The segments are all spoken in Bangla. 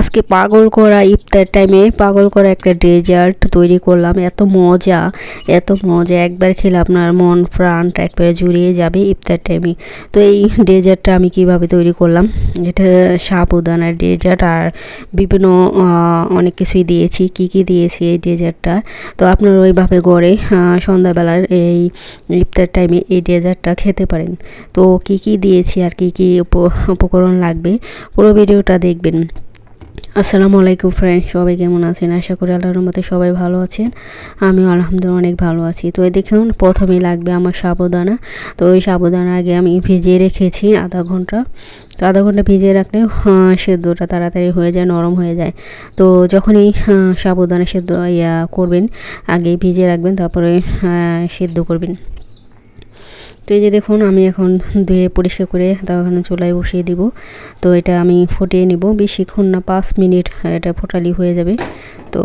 আজকে পাগল করা ইফতার টাইমে পাগল করা একটা ডেজার্ট তৈরি করলাম। এত মজা এত মজা। একবার খেলে আপনার মন প্রাণটা একবারে জুড়িয়ে যাবে ইফতার টাইমে তো এই ডেজার্টটা আমি কীভাবে তৈরি করলাম? এটা সাবুদানার ডেজার্ট আর বিভিন্ন অনেক কিছুই দিয়েছি। কি কি দিয়েছি এই ডেজার্টটা তো আপনারা ওইভাবে গড়ে সন্ধ্যাবেলার এই ইফতার টাইমে এই ডেজার্টটা খেতে পারেন। তো কি কি দিয়েছি আর কি কি উপকরণ লাগবে, পুরো ভিডিওটা দেখবেন। আসসালামু আলাইকুম ফ্রেন্ড সবাই কেমন আছেন? আশা করি আল্লাহর মতে সবাই ভালো আছেন। আমিও আলহামদুলিল্লাহ অনেক ভালো আছি। তো এই দেখুন প্রথমেই লাগবে আমার সাবুদানা তো ওই সাবুদানা আগে আমি ভিজিয়ে রেখেছি আধা ঘণ্টা। তো আধা ঘণ্টা ভিজিয়ে রাখলে সেদ্ধটা তাড়াতাড়ি হয়ে যায়, নরম হয়ে যায়। তো যখনই সাবুদানা সেদ্ধ ইয়া করবেন, আগে ভিজিয়ে রাখবেন, তারপরে সেদ্ধ করবেন। তো এই যে দেখুন, আমি এখন ধুয়ে পরিষ্কার করে তখন চুলায় বসিয়ে দিব। তো এটা আমি ফুটিয়ে নিব। বেশিক্ষণ না, পাঁচ মিনিট এটা ফোটালি হয়ে যাবে। তো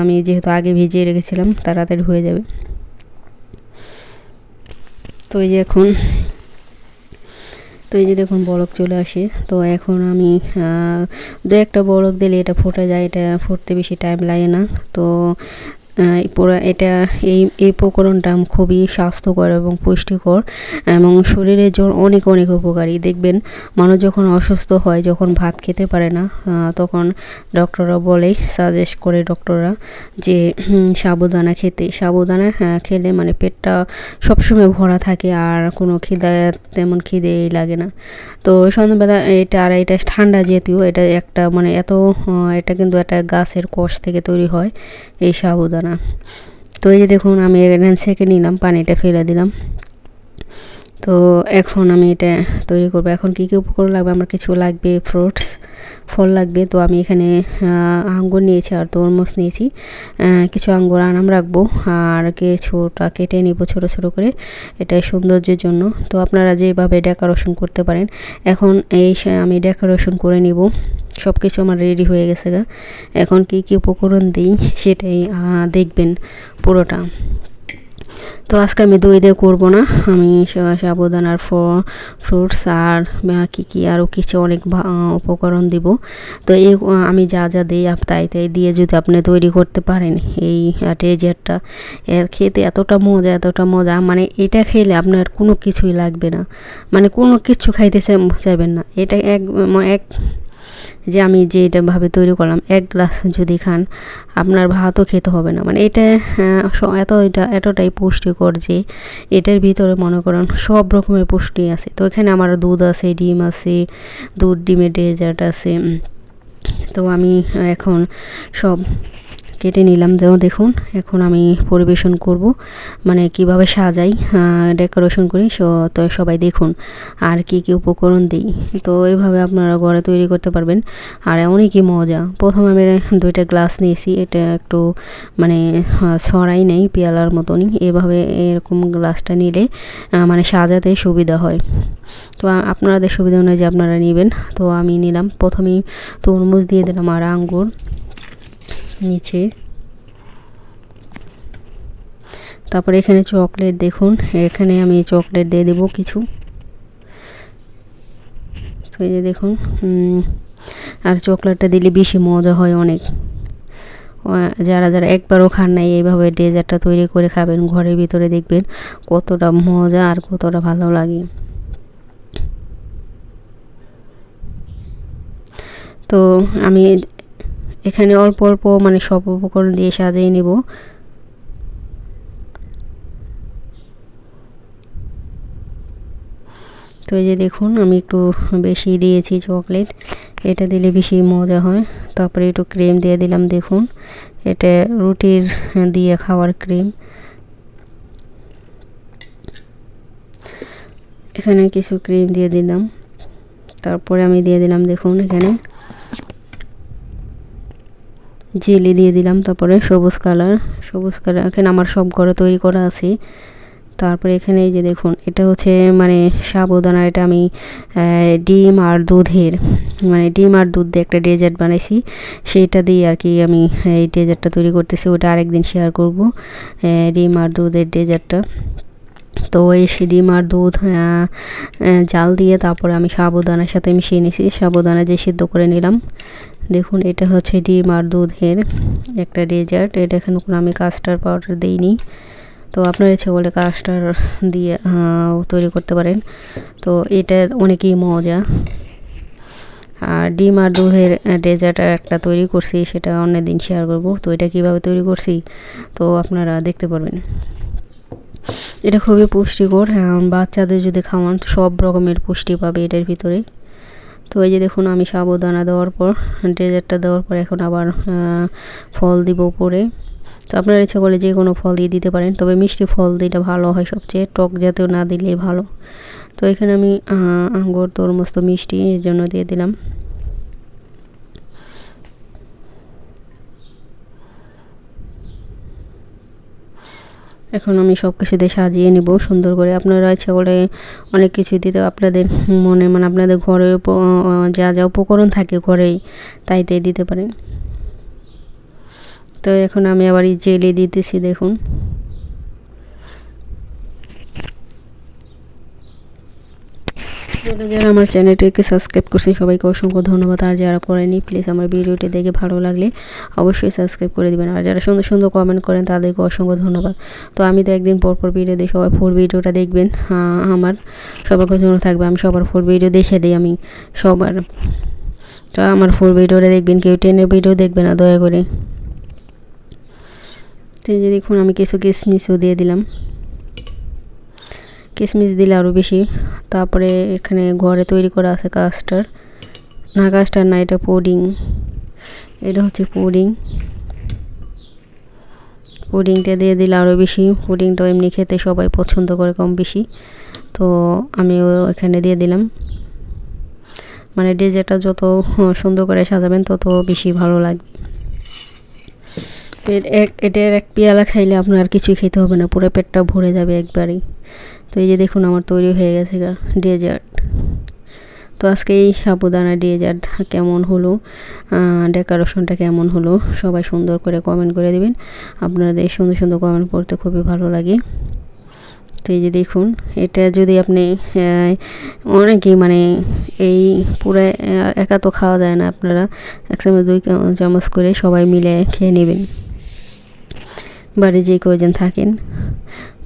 আমি যেহেতু আগে ভিজিয়ে রেখেছিলাম, তাড়াতাড়ি হয়ে যাবে। তো এই যে এখন, তো এই যে দেখুন বরক চলে আসে। তো এখন আমি দু একটা বরক দিলে এটা ফোটা যায়। এটা ফুটতে বেশি টাইম লাগে না। তো এটা এই এই উপকরণটা খুবই স্বাস্থ্যকর এবং পুষ্টিকর এবং শরীরের জন্য অনেক অনেক উপকারী। দেখবেন মানুষ যখন অসুস্থ হয়, যখন ভাত খেতে পারে না তখন ডক্টররা বলে সাজেস্ট করে ডক্টররা যে সাবুদানা খেতে। সাবুদানা খেলে মানে পেটটা সবসময় ভরা থাকে, আর কোনো খিদা, তেমন খিদেই লাগে না। তো সন্ধ্যাবেলা এটা, আর এটা ঠান্ডা জাতীয়, এটা একটা মানে এত এটা কিন্তু একটা গাছের কষ থেকে তৈরি হয়, এই সাবুদানা না। তো এই যে দেখুন, আমি এখানে সেকে নিলাম, পানিটা ফেলে দিলাম। তো এখন আমি এটা তৈরি করব। এখন কী কী উপকরণ লাগবে? আমার কিছু লাগবে ফ্রুটস ফল লাগবে। তো আমি এখানে আঙ্গুর নিয়েছি আর তরমুজ নিয়েছি। কিছু আঙ্গুর আনাম রাখব আর কিছুটা কেটে নিব ছোটো ছোটো করে এটা সৌন্দর্যের জন্য। তো আপনারা যেভাবে ডেকোরেশন করতে পারেন, এখন এই আমি ডেকোরেশন করে নিব। সব কিছু আমার রেডি হয়ে গেছে গা। এখন কি কি উপকরণ দিই সেটাই দেখবেন পুরোটা। তো আজকে আমি দই দিয়ে করব না। আমি সাবধান সাবুদানার ফ্রুটস আর কী কী আরও কিছু অনেক উপকরণ দিব। তো এই আমি যা যা দিই তাই তাই দিয়ে যদি আপনি তৈরি করতে পারেন, এই ডেজার্টটা এর খেতে এতটা মজা এতটা মজা মানে এটা খেলে আপনার কোনো কিছুই লাগবে না। মানে কোনো কিছু খাইতে চাইবেন না। এটা এক এক যে আমি যে এটাভাবে তৈরি করলাম, এক গ্লাস যদি খান, আপনার ভাতও খেতে হবে না। মানে এটা এত এটা, এতটাই পুষ্টিকর যে এটার ভিতরে মনে করেন সব রকমের পুষ্টি আছে। তো এখানে আমার দুধ আছে, ডিম আছে, দুধ, ডিমের ডেজার্ট আছে তো আমি এখন সব কেটে নিলাম। দেও দেখুন, এখন আমি পরিবেশন করব। মানে কীভাবে সাজাই ডেকোরেশন করি তো সবাই দেখুন, আর কি কি উপকরণ দিই। তো এইভাবে আপনারা ঘরে তৈরি করতে পারবেন। আর অনেকই মজা। প্রথম আমি দুইটা গ্লাস নিয়েছি। এটা একটু মানে ছড়াই নেই, পেয়ালার মতনই। এভাবে এরকম গ্লাসটা নিলে মানে সাজাতে সুবিধা হয়। তো আপনাদের সুবিধা অনুযায়ী আপনারা নেবেন। তো আমি নিলাম। প্রথমেই তরমুজ দিয়ে দিলাম আর আঙ্গুর। নিচে। তারপরে এখানে চকলেট দেখুন, এখানে আমি চকলেট দিয়ে দেবো কিছু। তো এই যে দেখুন আর চকলেটটা দিলে বেশি মজা হয় অনেক। যারা যারা একবারও খান নাই, এইভাবে ডেজার্টটা তৈরি করে খাবেন, ঘরের ভিতরে দেখবেন কতটা মজা আর কতটা ভালো লাগে। তো আমি এখানে অল্প অল্প মানে সব উপকরণ দিয়ে সাজিয়ে নেব। তো এই যে দেখুন, আমি একটু বেশি দিয়েছি চকলেট। এটা দিলে বেশি মজা হয়। তারপরে একটু ক্রিম দিয়ে দিলাম, দেখুন। এটা রুটির দিয়ে খাওয়ার ক্রিম। এখানে কিছু ক্রিম দিয়ে দিলাম। তারপরে আমি দিয়ে দিলাম, দেখুন এখানে। জেলি দিয়ে দিলাম, তারপরে সবুজ কালার সবুজ কালার, এখানে আমার সব ঘরে তৈরি করা আছে। তারপরে এখানে এই যে দেখুন, এটা হচ্ছে মানে সাবুদানা, এটা আমি ডিম আর দুধের মানে ডিম আর দুধ দিয়ে একটা ডেজার্ট বানাইছি। সেইটা দিয়ে আর কি আমি এই ডেজার্টটা তৈরি করতেছি, ওটা আরেকদিন শেয়ার করব ডিম আর দুধের ডেজার্টটা তো এই ডিম আর দুধ জাল দিয়ে তারপরে আমি সাবুদানার সাথে মিশিয়ে নিয়েছি সাবুদানা যে সিদ্ধ করে নিলাম, দেখুন এটা হচ্ছে ডিম আর দুধের একটা ডেজার্ট এটা এখানে কোনো আমি কাস্টার পাউডার দিইনি। তো আপনার ইচ্ছে বলে কাস্টার দিয়ে তৈরি করতে পারেন। তো এটা অনেকই মজা। আর ডিম আর দুধের ডেজার্ট একটা তৈরি করছি, সেটা অন্য দিন শেয়ার করব। তো এটা কীভাবে তৈরি করছি, তো আপনারা দেখতে পারবেন। এটা খুবই পুষ্টিকর বাচ্চাদের যদি খাওয়ান সব রকমের পুষ্টি পাবে এটার ভিতরে। তো এই যে দেখুন, আমি সাবুদানা দেওয়ার পর, ডেজার্টটা দেওয়ার পর এখন আবার ফল দিব উপরে। তো আপনার ইচ্ছা করলে যে কোনো ফল দিয়ে দিতে পারেন, তবে মিষ্টি ফল দিলে ভালো হয় সবচেয়ে, টক জাতীয় না দিলে ভালো। তো এখানে আমি আঙ্গুর, তরমুজ তো মিষ্টি, এর জন্য দিয়ে দিলাম। এখন আমি সব কিছু দিয়ে সাজিয়ে নেব, সুন্দর করে। আপনারা ইচ্ছা করে অনেক কিছু দিতে আপনাদের মনে মানে আপনাদের ঘরের যা যা উপকরণ থাকে ঘরেই, তাই তাই দিতে পারেন। তো এখন আমি আবার জেলে দিতেছি, দেখুন। যারা যারা আমার চ্যানেলটিকে সাবস্ক্রাইব করছেন, সবাইকে অসংখ্য ধন্যবাদ। আর যারা করেনি প্লিজ আমার ভিডিওটি দেখে ভালো লাগলে অবশ্যই সাবস্ক্রাইব করে দিবেন। আর যারা সুন্দর সুন্দর কমেন্ট করেন, তাদেরকে অসংখ্য ধন্যবাদ। তো আমি তো একদিন পর পর ভিডিও দিই সবাই ফুল ভিডিওটা দেখবেন আমার। সবার জন্য থাকবে, আমি সবার ফুল ভিডিও দেখে দিই আমি, সবার। তো আমার ফুল ভিডিওটা দেখবেন, কেউ টেনের ভিডিও দেখবে না, দয়া করে। তো দেখুন, আমি কিছু কিশমিশও দিয়ে দিলাম। কিশমিশ দিলে আরও বেশি। তারপরে এখানে ঘরে তৈরি করা আছে কাস্টার। না কাস্টার না, এটা পুডিং। এটা হচ্ছে পুডিং। পুডিংটা দিয়ে দিলে আরও বেশি। পুডিংটা এমনি খেতে সবাই পছন্দ করে কম বেশি। তো আমিও এখানে দিয়ে দিলাম। মানে ডেজার্টটা যত সুন্দর করে সাজাবেন, তত বেশি ভালো লাগবে। এক, এটার এক পেয়ালা খাইলে আপনার কিছুই খেতে হবে না। পুরো পেটটা ভরে যাবে একবারেই। তো এই যে দেখুন আমার তৈরি হয়ে গেছে গা ডেজার্ট। তো আজকে এই সাবুদানা ডেজার্ট কেমন হলো ডেকোরেশনটা কেমন হলো, সবাই সুন্দর করে কমেন্ট করে দেবেন। আপনাদের সুন্দর সুন্দর কমেন্ট করতে খুবই ভালো লাগে। তো এই যে দেখুন, এটা যদি আপনি অনেকেই মানে এই পুরো একা তো খাওয়া যায় না আপনারা, এক চামচ, দুই চামচ করে সবাই মিলে খেয়ে নেবেন। বাড়ি যে কয়জন থাকেন।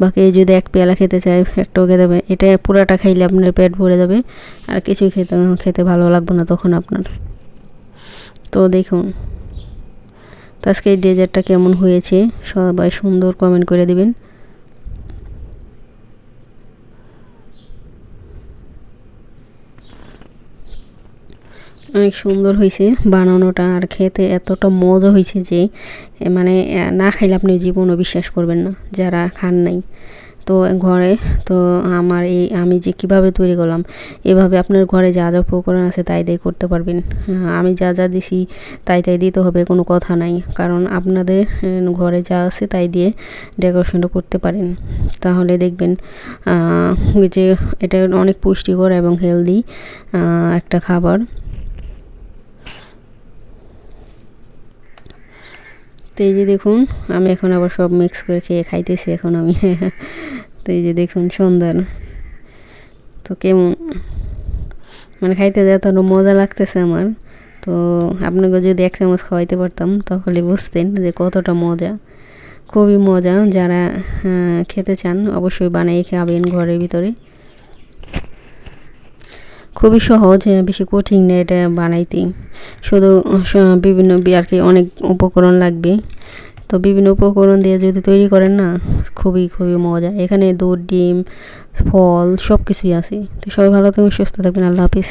বাকি যদি এক পেয়ালা খেতে চায় একটাও খেতে পারে এটা পুরাটা খাইলে আপনার পেট ভরে যাবে। আর কিছুই খেতে খেতে ভালো লাগবে না তখন আপনার। তো দেখুন, তো আজকে এই ডেজার্টটা কেমন হয়েছে? সবাই সুন্দর কমেন্ট করে দিবেন। অনেক সুন্দর হয়েছে বানানোটা আর খেতে এতটা মজা হয়েছে যে মানে না খাইলে আপনি জীবনও বিশ্বাস করবেন না যারা খান নাই। তো ঘরে, তো আমার এই, আমি যে কীভাবে তৈরি করলাম, এভাবে আপনার ঘরে যা যা উপকরণ আছে তাই তাই করতে পারবেন। আমি যা যা দিছি তাই তাই দিতে হবে, কোনো কথা নাই। কারণ আপনাদের ঘরে যা আছে তাই দিয়ে ডেকোরেশনটা করতে পারেন। তাহলে দেখবেন যে এটা অনেক পুষ্টিকর এবং হেলদি একটা খাবার। তো এই যে দেখুন, আমি এখন আবার সব মিক্স করে খেয়ে খাইতেছি এখন আমি। তো এই যে দেখুন সুন্দর তো কেমন? মানে খাইতে যায় তখন মজা লাগতেছে আমার। তো আপনাকে যদি এক চামচ খাওয়াইতে পারতাম, তাহলে বুঝতেন যে কতটা মজা। খুবই মজা। যারা খেতে চান, অবশ্যই বানিয়ে খাবেন ঘরের ভিতরে। খুবই সহজ বেশি কঠিন না এটা বানাইতে শুধু বিভিন্ন আর কি অনেক উপকরণ লাগবে। তো বিভিন্ন উপকরণ দিয়ে যদি তৈরি করেন না, খুবই খুবই মজা। এখানে দুধ, ডিম, ফল সব কিছুই আছে। তো সবাই ভালো থাকবেন, সুস্থ থাকবেন। আল্লাহ হাফিজ।